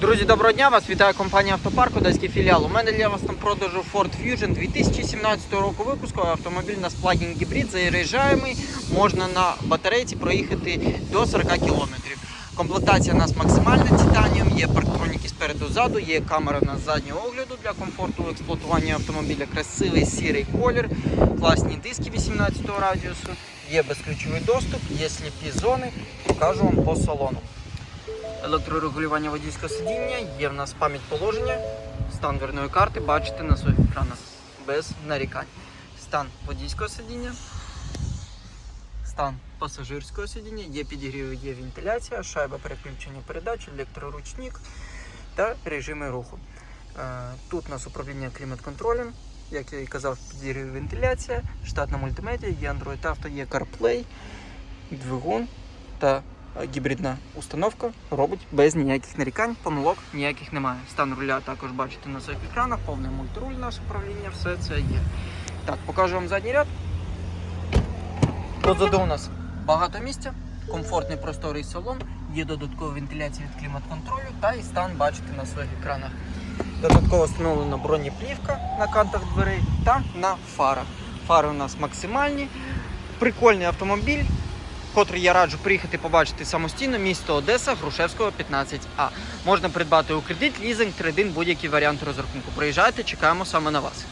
Друзі, доброго дня! Вас вітає компанія Автопарк, Одеський філіал. У мене для вас на продажу Ford Fusion 2017 року випуску. Автомобіль у нас плагін гібрид, заряджаємий. Можна на батарейці проїхати до 40 км. Комплектація у нас максимальна титаніум, є парктроніки спереду ззаду, є камера на заднього огляду для комфорту експлуатування автомобіля, красивий сірий колір, класні диски 18 радіусу, є безключовий доступ, є сліпі зони. Покажу вам по салону електрорегулювання водійського сидіння, є в нас пам'ять положення, стан дверної карти, бачите на своїх екранах. Без нарікань. Стан водійського сидіння, стан пасажирського сидіння, є підігрів, є вентиляція, шайба переключення передач, електроручник та режими руху. Е, Тут у нас управління клімат-контролем, як я і казав, підігрів вентиляція, штатна мультимедіа, є Android Auto, є CarPlay, двигун та гібридна установка робить без ніяких нарікань, помилок ніяких немає. Стан руля також бачите на своїх екранах, повний мультируль наше управління, все це є. Так, покажу вам задній ряд. Позаду у нас багато місця, комфортний просторий салон, є додаткова вентиляція від клімат-контролю та і стан бачите на своїх екранах. Додатково встановлена бронеплівка на кантах дверей та на фарах. Фари у нас максимальні. Прикольний автомобіль, котрий я раджу приїхати побачити самостійно, місто Одеса, Грушевського, 15А. Можна придбати у кредит, лізинг, трейдин, будь-який варіант розрахунку. Приїжджайте, чекаємо саме на вас.